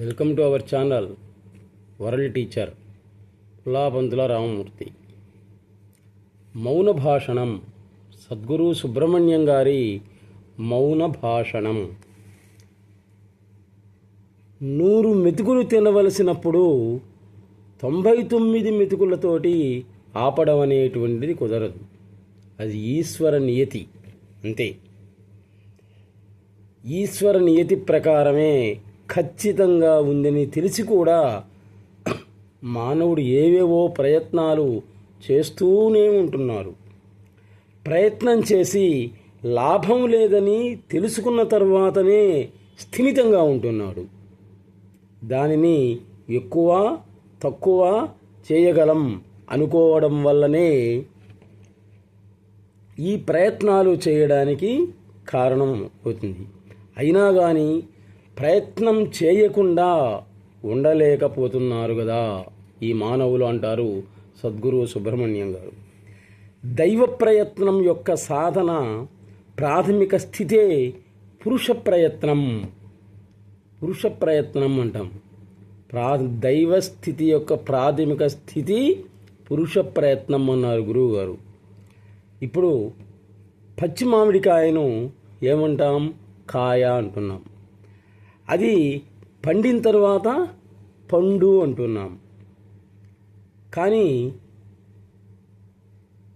Welcome to our channel world teacher Pullapanthula Ramamurthy. మౌన భాషణం సద్గురు సుబ్రహ్మణ్యం గారి మౌన భాషణం. నూరు మెతుకులు తినవలసినప్పుడు తొంభై తొమ్మిది మెతుకులతోటి ఆపడం అనేటువంటిది కుదరదు. అది ఈశ్వర నియతి అంతే. ఈశ్వర నియతి ప్రకారమే ఖచ్చితంగా ఉందని తెలిసి కూడా మానవుడు ఏవేవో ప్రయత్నాలు చేస్తూనే ఉంటున్నారు. ప్రయత్నం చేసి లాభం లేదని తెలుసుకున్న తర్వాతనే స్థిమితంగా ఉంటున్నాడు. దానిని ఎక్కువ తక్కువ చేయగలం అనుకోవడం వల్లనే ఈ ప్రయత్నాలు చేయడానికి కారణం అవుతుంది. అయినా కానీ ప్రయత్నం చేయకుండా ఉండలేకపోతున్నారు కదా ఈ మానవులు అంటారు సద్గురు సుబ్రహ్మణ్యం గారు. దైవ ప్రయత్నం యొక్క సాధన ప్రాథమిక స్థితే పురుష ప్రయత్నం. పురుష ప్రయత్నం అంటాం. ప్రా దైవ స్థితి యొక్క ప్రాథమిక స్థితి పురుష ప్రయత్నం అన్నారు గురువు గారు ఇప్పుడు పచ్చి మామిడికాయను ఏమంటాం? కాయ అంటున్నాం. అది పండిన తర్వాత పండు అంటున్నాం. కానీ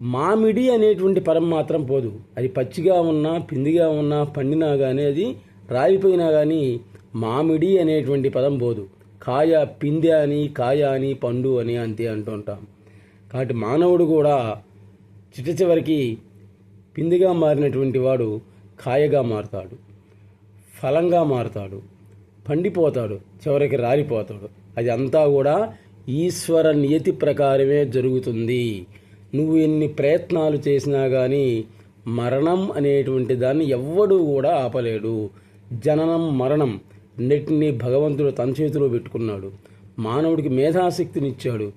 మామిడి అనేటువంటి పదం మాత్రం పోదు. అది పచ్చిగా ఉన్నా పిందిగా ఉన్నా పండినా కానీ అది రాలిపోయినా కానీ మామిడి అనేటువంటి పదం పోదు. కాయ పిందె అని కాయ అని పండు అని అంతే అంటుంటాం. కాబట్టి మానవుడు కూడా చిట్ట చివరికి పిందిగా మారినటువంటి వాడు కాయగా మారుతాడు ఫలంగా మారుతాడు. పండిపోతాడు చివరికి రాలిపోతాడు. అది అంతా కూడా ఈశ్వర నియతి ప్రకారమే జరుగుతుంది. నువ్వు ఎన్ని ప్రయత్నాలు చేసినా కానీ మరణం అనేటువంటి దాన్ని ఎవ్వడూ కూడా ఆపలేడు. జననం మరణం నెట్టిని భగవంతుడు తన చేతిలో పెట్టుకున్నాడు. మానవుడికి మేధాశక్తినిచ్చాడు.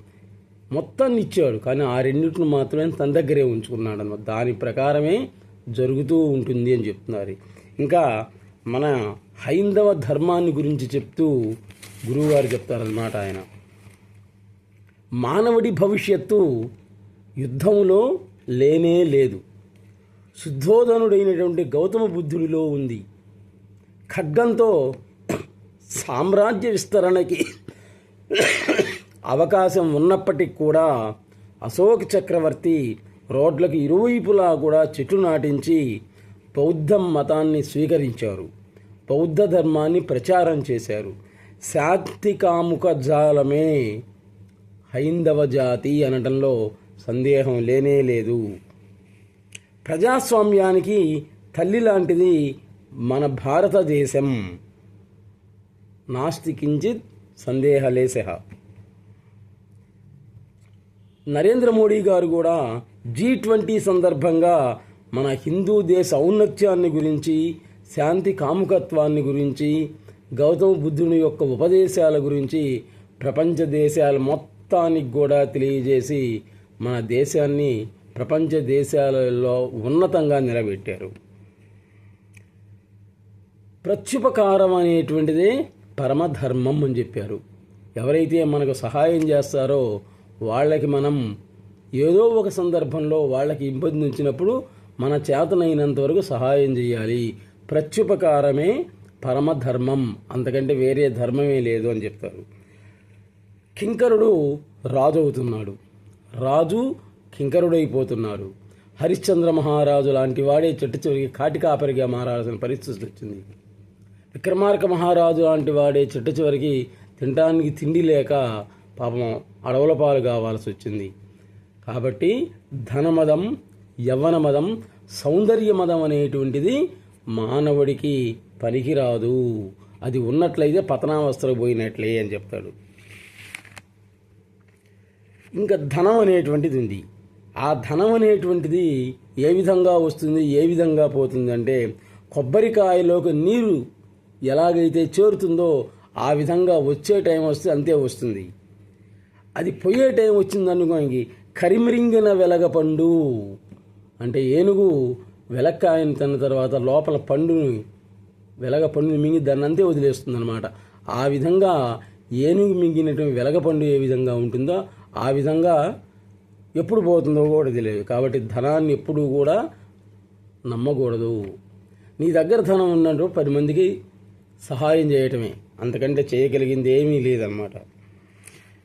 మొత్తాన్ని ఇచ్చాడు. కానీ ఆ రెండింటిని మాత్రమే తన దగ్గరే ఉంచుకున్నాడు అన్నమాట దాని ప్రకారమే జరుగుతూ ఉంటుంది అని చెప్తున్నారు. ఇంకా మన హైందవ ధర్మాన్ని గురించి చెప్తూ గురువుగారు చెప్తారన్నమాట ఆయన. మానవుడి భవిష్యత్తు యుద్ధంలో లేనే లేదు. శుద్ధోధనుడైనటువంటి గౌతమ బుద్ధుడిలో ఉంది. ఖడ్గంతో సామ్రాజ్య విస్తరణకి అవకాశం ఉన్నప్పటికీ కూడా అశోక్ చక్రవర్తి రోడ్లకు ఇరువైపులా కూడా చెట్లు నాటించి బౌద్ధ మతాన్ని స్వీకరించారు. బౌద్ధ ధర్మాన్ని ప్రచారం చేశారు. శాంతికాముక జాలమే హైందవ జాతి అనటంలో సందేహం లేనే లేదు. ప్రజాస్వామ్యానికి తల్లి లాంటిది మన భారతదేశం నాస్తి కించిత్ సందేహలేశ నరేంద్ర మోడీ గారు కూడా జీ ట్వంటీ సందర్భంగా మన హిందూ దేశ ఔన్నత్యాన్ని గురించి శాంతి కాముకత్వాన్ని గురించి గౌతమ బుద్ధుని యొక్క ఉపదేశాల గురించి ప్రపంచ దేశాల మొత్తానికి కూడా తెలియజేసి మన దేశాన్ని ప్రపంచ దేశాలలో ఉన్నతంగా నిలబెట్టారు. ప్రత్యుపకారం అనేటువంటిదే పరమధర్మం అని చెప్పారు. ఎవరైతే మనకు సహాయం చేస్తారో వాళ్ళకి మనం ఏదో ఒక సందర్భంలో వాళ్ళకి ఇబ్బంది వచ్చినప్పుడు మన చేతనైనంత వరకు సహాయం చేయాలి. ప్రత్యుపకారమే పరమధర్మం. అంతకంటే వేరే ధర్మమే లేదు అని చెప్తారు. కింకరుడు రాజు అవుతున్నాడు రాజు కింకరుడైపోతున్నాడు. హరిశ్చంద్ర మహారాజు లాంటి వాడే చెట్టు చివరికి కాటికాపరిగా మారాల్సిన పరిస్థితి వచ్చింది. విక్రమార్క మహారాజు లాంటి వాడే చెట్టు చివరికి తినడానికి తిండి లేక పాపం అడవుల పాలు కావాల్సి వచ్చింది. కాబట్టి ధనమదం యవ్వనమదం సౌందర్య మదం అనేటువంటిది మానవుడికి పనికిరాదు. అది ఉన్నట్లయితే పతనావస్థలు పోయినట్లే అని చెప్తాడు. ఇంకా ధనం అనేటువంటిది ఉంది. ఆ ధనం అనేటువంటిది ఏ విధంగా వస్తుంది ఏ విధంగా పోతుంది అంటే కొబ్బరికాయలోకి నీరు ఎలాగైతే చేరుతుందో ఆ విధంగా వచ్చే టైం వస్తే అంతే వస్తుంది. అది పోయే టైం వచ్చింది కరిమిరింగిన వెలగపండు. అంటే ఏనుగు వెలక్కాయని తిన్న తర్వాత లోపల పండుని వెలగ పండుని మింగి దాన్ని అంతే వదిలేస్తుంది అనమాట ఆ విధంగా ఏనుగు మింగినటువంటి వెలగపండు ఏ విధంగా ఉంటుందో ఆ విధంగా ఎప్పుడు పోతుందో కూడా తెలియదు. కాబట్టి ధనాన్ని ఎప్పుడూ కూడా నమ్మకూడదు. నీ దగ్గర ధనం ఉన్నట్టు పది మందికి సహాయం చేయటమే. అంతకంటే చేయగలిగింది ఏమీ లేదన్నమాట.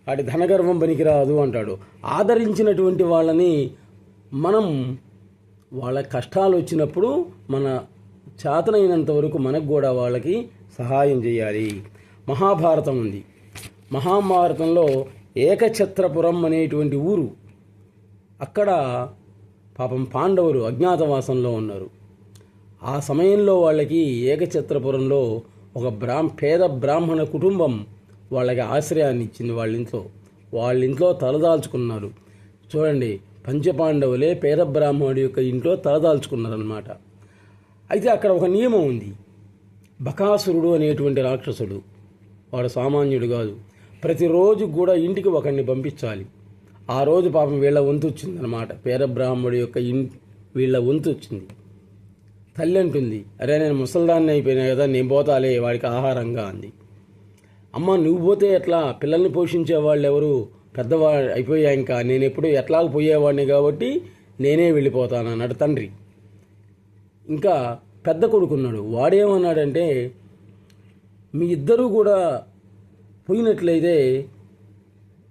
వాటి ధనగర్వం పనికిరాదు అంటాడు. ఆదరించినటువంటి వాళ్ళని మనం వాళ్ళ కష్టాలు వచ్చినప్పుడు మన చేతనైనంత వరకు మనకు కూడా వాళ్ళకి సహాయం చేయాలి. మహాభారతం ఉంది. మహాభారతంలో ఏకఛత్రపురం అనేటువంటి ఊరు అక్కడ పాపం పాండవులు అజ్ఞాతవాసంలో ఉన్నారు. ఆ సమయంలో వాళ్ళకి ఏకఛత్రపురంలో ఒక బ్రాహ్మ పేద బ్రాహ్మణ కుటుంబం వాళ్ళకి ఆశ్రయాన్ని ఇచ్చింది వాళ్ళ ఇంట్లో వాళ్ళ ఇంట్లో తలదాల్చుకున్నారు. చూడండి పంచపాండవులే పేరబ్రాహ్మణుడి యొక్క ఇంట్లో తలదాల్చుకున్నారనమాట అయితే అక్కడ ఒక నియమం ఉంది. బకాసురుడు అనేటువంటి రాక్షసుడు వాడు సామాన్యుడు కాదు. ప్రతిరోజు కూడా ఇంటికి ఒకరిని పంపించాలి. ఆ రోజు పాపం వీళ్ళ వంతు వచ్చిందనమాట పేరబ్రాహ్మణుడి యొక్క ఇన్ వీళ్ళ వంతు వచ్చింది. తల్లి అంటుంది అరే నేను ముసల్దాన్ని అయిపోయినా కదా నేను పోతాలే వాడికి ఆహారంగా అంది. అమ్మ నువ్వు పోతే ఎట్లా? పిల్లల్ని పోషించే వాళ్ళు ఎవరు? పెద్దవా అయిపోయా ఇంకా. నేను ఎప్పుడు ఎట్లాగ పోయేవాడిని కాబట్టి నేనే వెళ్ళిపోతాను అన్నాడు తండ్రి. ఇంకా పెద్ద కొడుకున్నాడు. వాడేమన్నాడంటే మీ ఇద్దరూ కూడా పోయినట్లయితే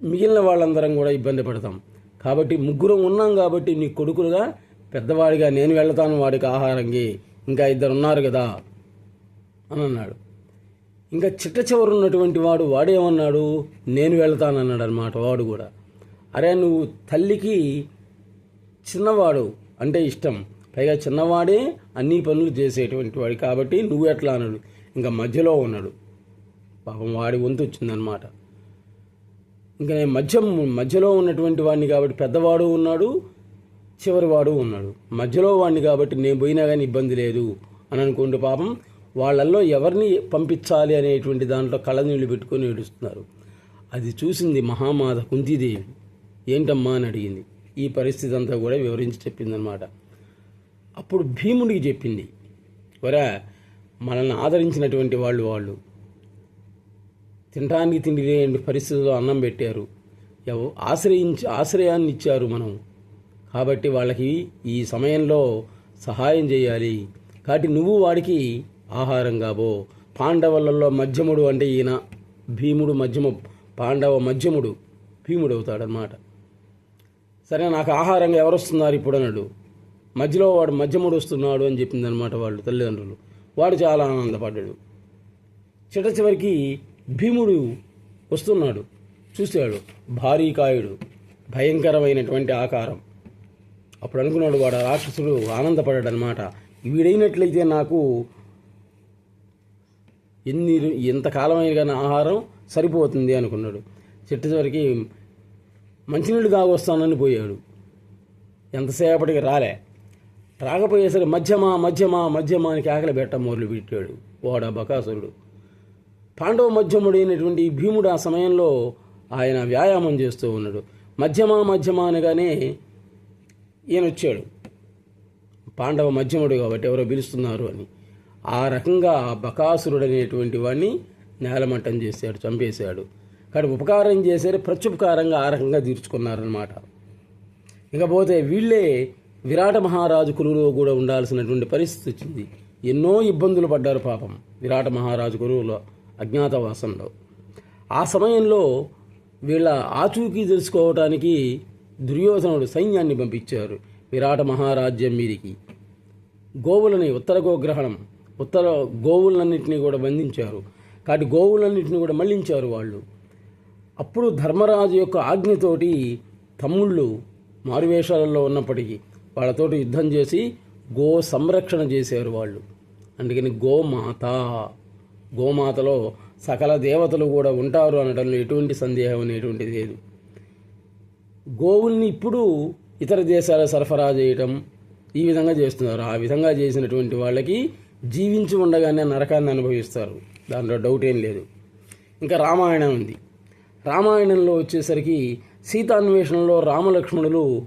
మిగిలిన వాళ్ళందరం కూడా ఇబ్బంది పడతాం. కాబట్టి ముగ్గురం ఉన్నాం కాబట్టి నీ కొడుకులుగా పెద్దవాడిగా నేను వెళ్తాను వాడికి ఆహారంకి. ఇంకా ఇద్దరు ఉన్నారు కదా అని అన్నాడు. ఇంకా చిట్ట చివరి ఉన్నటువంటి వాడు వాడేమన్నాడు? నేను వెళ్తానన్నాడు అనమాట వాడు కూడా. అరే నువ్వు తల్లికి చిన్నవాడు అంటే ఇష్టం. పైగా చిన్నవాడే అన్ని పనులు చేసేటువంటి వాడు కాబట్టి నువ్వు ఎట్లా అన్నాడు? ఇంకా మధ్యలో ఉన్నాడు. పాపం వాడి వంతు వచ్చిందనమాట ఇంకా నేను మధ్య మధ్యలో ఉన్నటువంటి వాడిని కాబట్టి పెద్దవాడు ఉన్నాడు చివరి వాడు ఉన్నాడు. మధ్యలో వాడిని కాబట్టి నేను పోయినా కానీ ఇబ్బంది లేదు అని అనుకుంటూ పాపం వాళ్ళల్లో ఎవరిని పంపించాలి అనేటువంటి దాంట్లో కళ్ళనీళ్ళు పెట్టుకొని ఏడుస్తున్నారు. అది చూసింది మహామాత కుంతీదేవి. ఏంటమ్మా అని అడిగింది. ఈ పరిస్థితి అంతా కూడా వివరించి చెప్పిందనమాట అప్పుడు భీముడికి చెప్పింది. వరా మనల్ని ఆదరించినటువంటి వాళ్ళు వాళ్ళు. తినడానికి తిండి లేని పరిస్థితుల్లో అన్నం పెట్టారు. ఎవ ఆశ్రయించి ఆశ్రయాన్ని ఇచ్చారు మనం కాబట్టి వాళ్ళకి ఈ సమయంలో సహాయం చేయాలి. కాబట్టి నువ్వు వాడికి ఆహారం కాబో. పాండవులలో మధ్యముడు అంటే ఈయన. భీముడు మధ్యమ పాండవ మధ్యముడు భీముడు అవుతాడనమాట సరే నాకు ఆహారంగా ఎవరు వస్తున్నారు ఇప్పుడు అన్నాడు. మధ్యలో వాడు మధ్యముడు వస్తున్నాడు అని చెప్పిందనమాట వాళ్ళు తల్లిదండ్రులు. వాడు చాలా ఆనందపడ్డాడు. చిట చివరికి భీముడు వస్తున్నాడు. చూశాడు భారీకాయుడు భయంకరమైనటువంటి ఆకారం. అప్పుడు అనుకున్నాడు వాడు రాక్షసుడు ఆనందపడ్డాడు అనమాట వీడైనట్లయితే నాకు ఎన్ని ఎంతకాలమైన కానీ ఆహారం సరిపోతుంది అనుకున్నాడు. చెట్టు చివరికి మంచినీళ్ళు తాగొస్తానని పోయాడు. ఎంతసేపటికి రాలే. రాకపోయేసరికి మధ్యమా మధ్యమా మధ్యమా అని కేకలు పెట్ట మొదలు పెట్టాడు వాడ బకాసురుడు. పాండవ మధ్యముడైనటువంటి భీముడు ఆ సమయంలో ఆయన వ్యాయామం చేస్తూ ఉన్నాడు. మధ్యమా మధ్యమా అనగానే ఈయన వచ్చాడు పాండవ మధ్యముడు కాబట్టి ఎవరో పిలుస్తున్నారు అని. ఆ రకంగా బకాసురుడనేటువంటి వాడిని నేలమట్టం చేశాడు చంపేశాడు. కానీ ఉపకారం చేశారు ప్రత్యుపకారంగా ఆ రకంగా తీర్చుకున్నారనమాట ఇకపోతే వీళ్ళే విరాట మహారాజు కురువులో కూడా ఉండాల్సినటువంటి పరిస్థితి వచ్చింది. ఎన్నో ఇబ్బందులు పడ్డారు పాపం విరాట మహారాజు కురువులో అజ్ఞాతవాసంలో. ఆ సమయంలో వీళ్ళ ఆచూకీ తెలుసుకోవటానికి దుర్యోధనుడు సైన్యాన్ని పంపించారు విరాట మహారాజ్యం మీదికి. గోవులని ఉత్తర గోగ్రహణం ఉత్తర గోవులన్నింటినీ కూడా బంధించారు. కాబట్టి గోవులన్నింటినీ కూడా మళ్ళించారు వాళ్ళు. అప్పుడు ధర్మరాజు యొక్క ఆజ్ఞతోటి తమ్ముళ్ళు మారువేషాలలో ఉన్నప్పటికీ వాళ్ళతోటి యుద్ధం చేసి గో సంరక్షణ చేశారు వాళ్ళు. అందుకని గోమాత గోమాతలో సకల దేవతలు కూడా ఉంటారు అనడంలో ఎటువంటి సందేహం అనేటువంటిది లేదు. గోవుల్ని ఇప్పుడు ఇతర దేశాల సరఫరా చేయటం ఈ విధంగా చేస్తున్నారు. ఆ విధంగా చేసినటువంటి వాళ్ళకి జీవించి ఉండగానే నరకాన్ని అనుభవిస్తారు. దాంట్లో డౌట్ ఏం లేదు. ఇంకా రామాయణం ఉంది. రామాయణంలో వచ్చేసరికి సీతాన్వేషణలో రామలక్ష్మణులు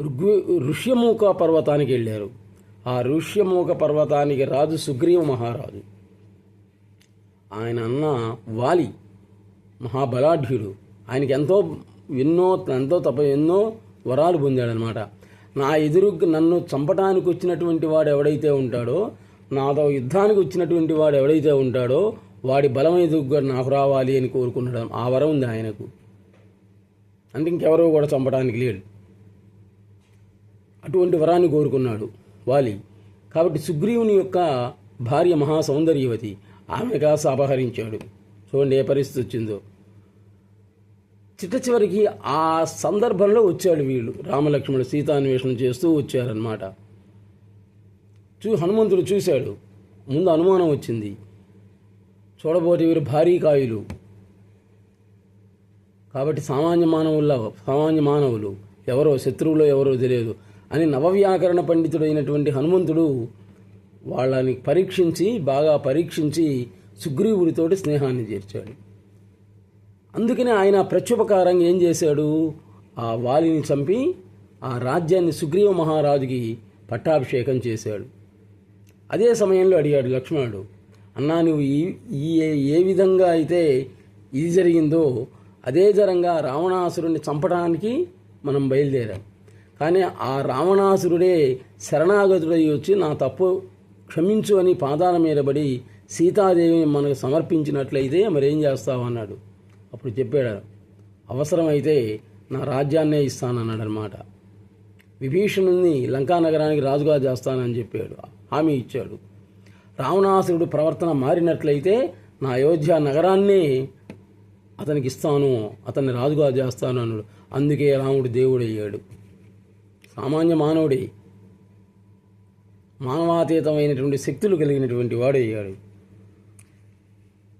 ఋగ్వే ఋష్యమూక పర్వతానికి వెళ్ళారు. ఆ ఋష్యమూక పర్వతానికి రాజు సుగ్రీవ మహారాజు. ఆయన అన్న వాలి మహాబలాఢ్యుడు. ఆయనకి ఎంతో ఎన్నో ఎంతో తప్ప ఎన్నో వరాలు పొందాడనమాట నా ఎదురు నన్ను చంపడానికి వచ్చినటువంటి వాడు ఎవడైతే ఉంటాడో నాతో యుద్ధానికి వచ్చినటువంటి వాడు ఎవడైతే ఉంటాడో వాడి బలం ఎదురుగా నాకు రావాలి అని కోరుకున్నాడు. ఆ వరం ఉంది ఆయనకు. అంటే ఇంకెవరో కూడా చంపడానికి లేడు అటువంటి వరాన్ని కోరుకున్నాడు వాలి. కాబట్టి సుగ్రీవుని యొక్క భార్య మహాసౌందర్యవతి ఆమె కాస్త అపహరించాడు. చూడండి ఏ పరిస్థితి వచ్చిందో. చిట్ట చివరికి ఆ సందర్భంలో వచ్చాడు వీళ్ళు. రామలక్ష్మణుడు సీతాన్వేషణ చేస్తూ వచ్చారనమాట చూ హనుమంతుడు చూశాడు. ముందు అనుమానం వచ్చింది. చూడబోతే వీరు భారీ కాయులు. కాబట్టి సామాన్య మానవుల్లో సామాన్య మానవులు ఎవరో శత్రువులో ఎవరో తెలియదు అని నవవ్యాకరణ పండితుడైనటువంటి హనుమంతుడు వాళ్ళని పరీక్షించి బాగా పరీక్షించి సుగ్రీవుడితోటి స్నేహాన్ని చేర్చాడు. అందుకనే ఆయన ప్రత్యుపకారంగా ఏం చేశాడు? ఆ వాలిని చంపి ఆ రాజ్యాన్ని సుగ్రీవ మహారాజుకి పట్టాభిషేకం చేశాడు. అదే సమయంలో అడిగాడు లక్ష్మణుడు అన్నా నువ్వు ఈ ఈ ఏ విధంగా అయితే ఇది జరిగిందో అదే జరంగా రావణాసురుడిని చంపడానికి మనం బయలుదేరాం. కానీ ఆ రావణాసురుడే శరణాగతుడై వచ్చి నా తప్పు క్షమించు అని పాదాల మీద పడి సీతాదేవిని మనకు సమర్పించినట్లయితే మరేం చేస్తావు? అన్నాడు. అప్పుడు చెప్పాడు అవసరమైతే నా రాజ్యాన్నే ఇస్తానన్నాడు అనమాట విభీషణుని లంకా నగరానికి రాజుగా చేస్తానని చెప్పాడు. హామీ ఇచ్చాడు. రావణాసురుడు ప్రవర్తన మారినట్లయితే నా అయోధ్య నగరాన్నే అతనికి ఇస్తాను అతన్ని రాజుగా చేస్తాను అన్నాడు. అందుకే రాముడు దేవుడయ్యాడు. సామాన్య మానవుడే మానవాతీతమైనటువంటి శక్తులు కలిగినటువంటి వాడయ్యాడు.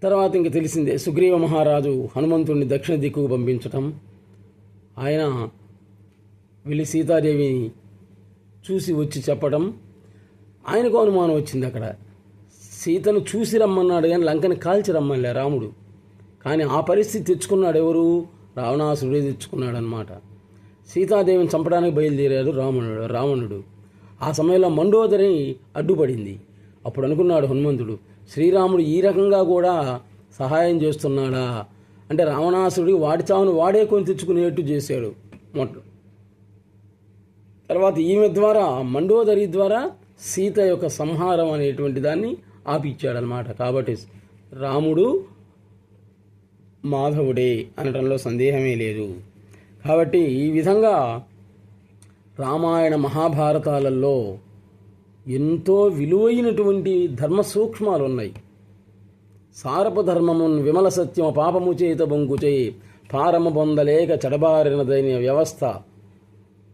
తర్వాత ఇంక తెలిసిందే సుగ్రీవ మహారాజు హనుమంతుడిని దక్షిణ దిక్కుకు పంపించటం. ఆయన వెళ్ళి సీతాదేవిని చూసి వచ్చి చెప్పడం ఆయనకు అనుమానం వచ్చింది అక్కడ. సీతను చూసి రమ్మన్నాడు కానీ లంకని కాల్చి రమ్మలే రాముడు. కానీ ఆ పరిస్థితి తెచ్చుకున్నాడు ఎవరు? రావణాసురుడే తెచ్చుకున్నాడు అనమాట సీతాదేవిని చంపడానికి బయలుదేరాడు రావణుడు రావణుడు. ఆ సమయంలో మండోదరి అడ్డుపడింది. అప్పుడు అనుకున్నాడు హనుమంతుడు శ్రీరాముడు ఈ రకంగా కూడా సహాయం చేస్తున్నాడా? అంటే రావణాసురుడి వాడి చావును వాడే కొని తెచ్చుకునేట్టు చేశాడు మొట్ట. తర్వాత ఈమె ద్వారా మండోదరి ద్వారా సీత యొక్క సంహారం అనేటువంటి దాన్ని ఆపిచ్చాడనమాట కాబట్టి రాముడు మాధవుడే అనడంలో సందేహమే లేదు. కాబట్టి ఈ విధంగా రామాయణ మహాభారతాలలో ఎంతో విలువైనటువంటి ధర్మ సూక్ష్మాలు ఉన్నాయి సారపు ధర్మమున్ విమల సత్యము పాపము చేత బొంకుచే పారము బొందలేక చెడబారినదైన వ్యవస్థ.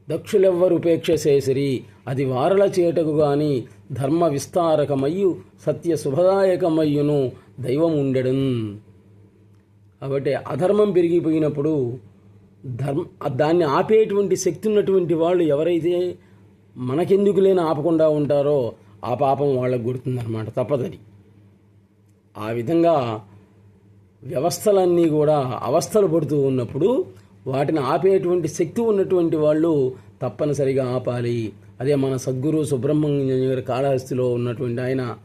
దక్షులెవ్వరు ఉపేక్ష చేసిరి అది వారల చేటకు గాని ధర్మ విస్తారకమయ్యు సత్య శుభదాయకమయ్యును దైవం ఉండడం కాబట్టి అధర్మం పెరిగిపోయినప్పుడు ధర్మ దాన్ని ఆపేటువంటి శక్తి ఉన్నటువంటి వాళ్ళు ఎవరైతే మనకెందుకు లేని ఆపకుండా ఉంటారో ఆ పాపం వాళ్ళకు గుర్తుందన్నమాట. తప్పదని ఆ విధంగా వ్యవస్థలన్నీ కూడా అవస్థలు పడుతూ ఉన్నప్పుడు వాటిని ఆపేటువంటి శక్తి ఉన్నటువంటి వాళ్ళు తప్పనిసరిగా ఆపాలి. అదే మన సద్గురు సుబ్రహ్మణ్యం గారి కాళహస్తిలో ఉన్నటువంటి ఆయన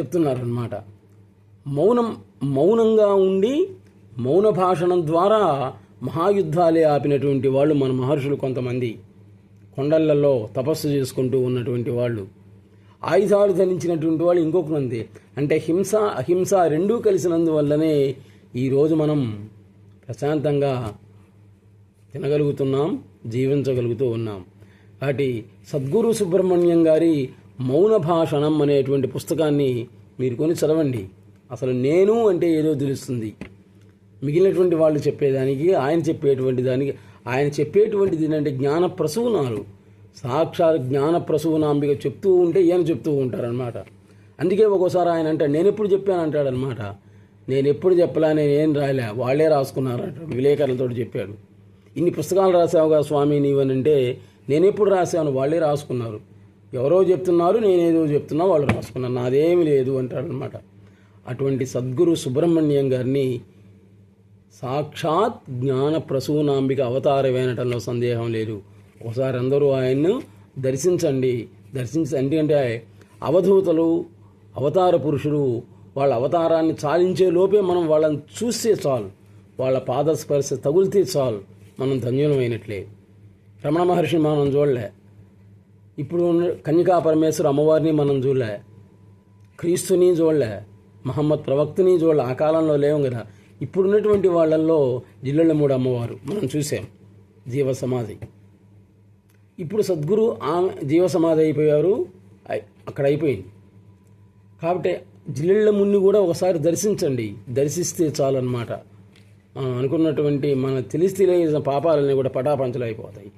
చెప్తున్నారనమాట మౌనం మౌనంగా ఉండి మౌన భాషణం ద్వారా మహాయుద్ధాలే ఆపినటువంటి వాళ్ళు మన మహర్షులు కొంతమంది. కొండలలో తపస్సు చేసుకుంటూ ఉన్నటువంటి వాళ్ళు. ఆయుధాలు ధరించినటువంటి వాళ్ళు ఇంకొక మంది అంటే హింస అహింస రెండూ కలిసినందువల్లనే ఈరోజు మనం ప్రశాంతంగా తినగలుగుతున్నాం జీవించగలుగుతూ ఉన్నాం. కాబట్టి సద్గురు సుబ్రహ్మణ్యం గారి మౌన భాషణం అనేటువంటి పుస్తకాన్ని మీరు కొని చదవండి. అసలు నేను అంటే ఏదో తెలుస్తుంది. మిగిలినటువంటి వాళ్ళు చెప్పేదానికి ఆయన చెప్పేటువంటి దానికి ఆయన చెప్పేటువంటిది ఏంటంటే జ్ఞాన ప్రసూనాలు. సాక్షాత్ జ్ఞాన ప్రసూనాంబిక చెప్తూ ఉంటే ఈయన చెప్తూ ఉంటారనమాట అందుకే ఒక్కోసారి ఆయన అంటాడు నేను ఎప్పుడు చెప్పాను? అంటాడనమాట నేను ఎప్పుడు చెప్పలా? నేనేం రాయలే? వాళ్ళే రాసుకున్నారంట విలేకరులతో చెప్పాడు. ఇన్ని పుస్తకాలు రాసావుగా స్వామి నీవనంటే నేను ఎప్పుడు రాశాను? వాళ్ళే రాసుకున్నారు. ఎవరో చెప్తున్నారు నేనేదో చెప్తున్నా వాళ్ళు రాసుకున్నారు. నాదేమీ లేదు అంటాడనమాట అటువంటి సద్గురు సుబ్రహ్మణ్యం గారిని సాక్షాత్ జ్ఞాన ప్రసూనాంబిక అవతారమైనటంలో సందేహం లేదు. ఒకసారి అందరూ ఆయన్ను దర్శించండి. దర్శించండి అంటే అవధూతలు అవతార పురుషులు వాళ్ళ అవతారాన్ని చాలించే లోపే మనం వాళ్ళని చూస్తే చాలు. వాళ్ళ పాదస్పర్శ తగులితే చాలు. మనం ధన్యులమైనట్లే. రమణ మహర్షిని మనం చూడలే. ఇప్పుడు కన్యకా పరమేశ్వర అమ్మవారిని మనం చూడలే. క్రీస్తుని చూడలే. మహమ్మద్ ప్రవక్తని చూడలే. ఆ కాలంలో లేవు కదా. ఇప్పుడున్నటువంటి వాళ్ళల్లో జిల్లెళ్ళమూడు అమ్మవారు మనం చూసాం జీవ సమాధి ఇప్పుడు సద్గురు ఆమె జీవ సమాధి అయిపోయారు అయ్- అక్కడ అయిపోయింది. కాబట్టి జిల్లెళ్ళ మున్ని కూడా ఒకసారి దర్శించండి దర్శిస్తే చాలు అనమాట మనం అనుకున్నటువంటి మన తెలిసి తెలియని పాపాలన్నీ కూడా పటాపంచలు అయిపోతాయి.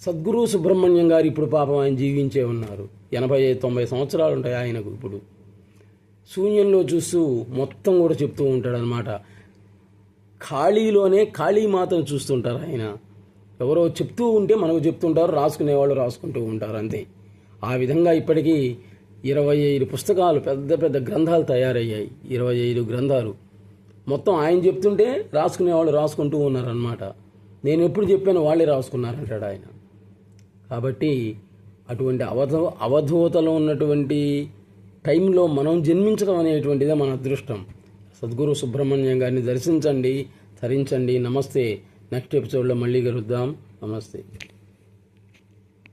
సద్గురు సుబ్రహ్మణ్యం గారు ఇప్పుడు పాపం ఆయన జీవించే ఉన్నారు. ఎనభై ఐదు తొంభై సంవత్సరాలు ఉంటాయి ఆయనకు ఇప్పుడు. శూన్యంలో చూస్తూ మొత్తం కూడా చెప్తూ ఉంటాడు అనమాట ఖాళీలోనే ఖాళీ మాత్రం చూస్తుంటారు ఆయన. ఎవరో చెప్తూ ఉంటే మనకు చెప్తుంటారు రాసుకునే వాళ్ళు రాసుకుంటూ ఉంటారు అంతే. ఆ విధంగా ఇప్పటికీ ఇరవై ఐదు పుస్తకాలు పెద్ద పెద్ద గ్రంథాలు తయారయ్యాయి. ఇరవై ఐదు గ్రంథాలు. మొత్తం ఆయన చెప్తుంటే రాసుకునే వాళ్ళు రాసుకుంటూ ఉన్నారనమాట నేను ఎప్పుడు చెప్పాను వాళ్ళే రాసుకున్నారంటాడు ఆయన. కాబట్టి అటువంటి అవధ అవధూతలో ఉన్నటువంటి టైంలో మనం జన్మించడం అనేటువంటిదే మన అదృష్టం. సద్గురు సుబ్రహ్మణ్యం గారిని దర్శించండి ధరించండి నమస్తే. నెక్స్ట్ ఎపిసోడ్లో మళ్ళీ కలుద్దాం. నమస్తే.